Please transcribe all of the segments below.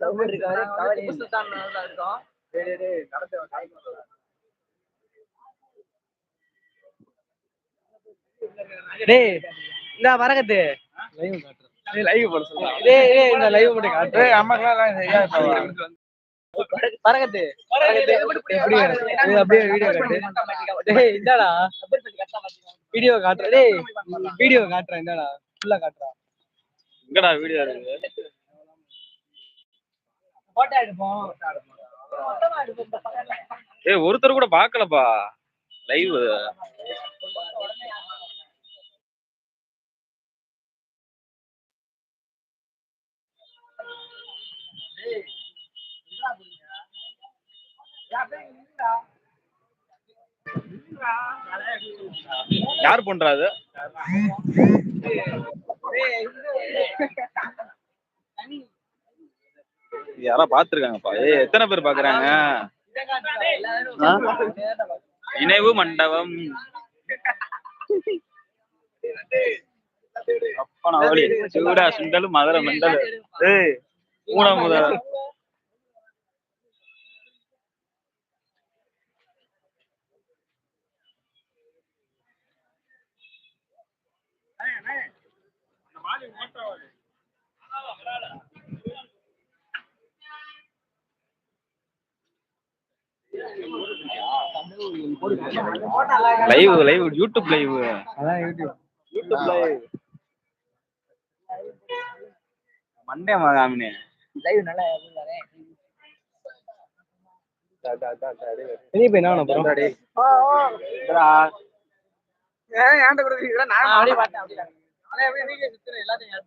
இருக்காரு இருக்கோம். டேய் இந்த வரகத்து. லைவ் போட சொல்லுங்க டேய் டேய் இந்த லைவ் மட்டும் காட்டு. ஏய் அம்மாக்கெல்லாம் பரகத்து பரகத்து எப்படி இது அப்படியே வீடியோ காட்டு. டேய் இந்தாடா. வீடியோ காட்டுற. டேய் வீடியோ காட்டுறேன் இந்தாடா. ஃபுல்லா காட்டுறா. எங்கடா வீடியோ இருக்கு போட்டோ எடுப்போம். ஏய் ஒருத்தர் கூட பார்க்கலப்பா. லைவ் யார் பண்றா அது யாரா பாத்துருக்காங்கப்பா ஏ எத்தனை பேர் பாக்குறாங்க நினைவு மண்டபம். அப்பா ஓடி சூடா சுண்டல் மதுரை மண்டல் ஏய் மூணா முதல். லைவ் லைவ் யூடியூப் லைவ் அதான் யூடியூப் யூடியூப் லைவ் மண்டே மகாமினே லைவ் நல்லா இருந்தானே இனி இப்ப என்ன நான் அப்படியே பார்த்தேன் அப்படியே வீடியோ எல்லாத்தையும்.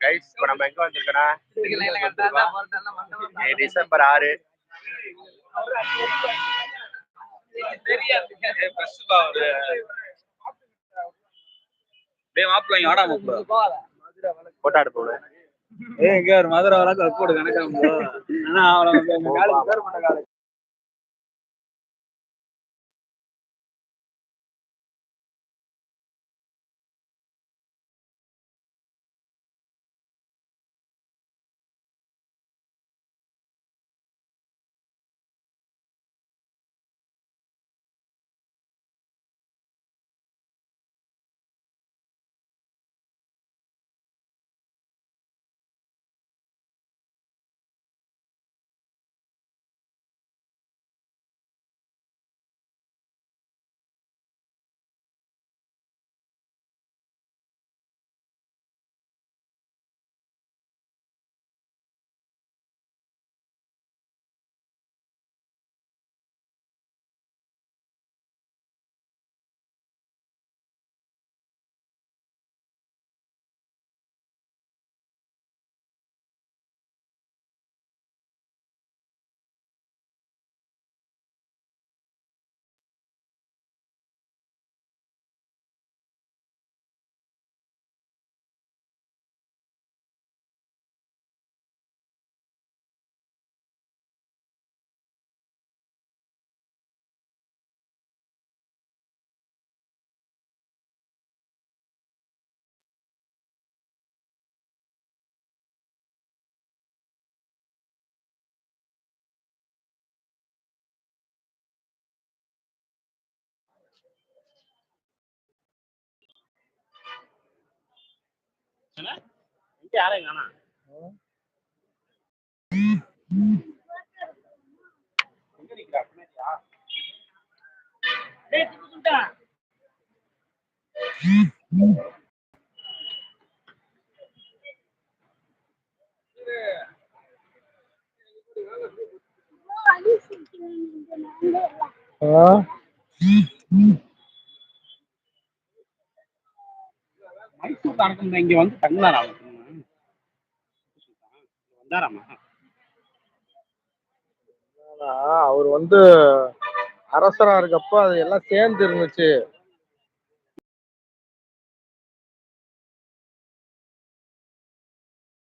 கைஸ் இப்போ நம்ம எங்க வந்திருக்கோம்னா? டிசம்பர் ஆறு. டேய் மாப்பிள்ளை இங்க வாடா மாப்பிள்ளை. போகாத. போட்டோ எடுப்போம் ஏய் இங்க ஒரு மதுரை வழக்கு போடு கணக்காம ஆனா அவளை வந்து எங்க காலேஜ் அரசன் இங்க வந்து தங்கினாராம் வந்தாராமா அவர் வந்து அரசரா இருக்கப்ப அது எல்லாம் சேர்ந்து இருந்துச்சு.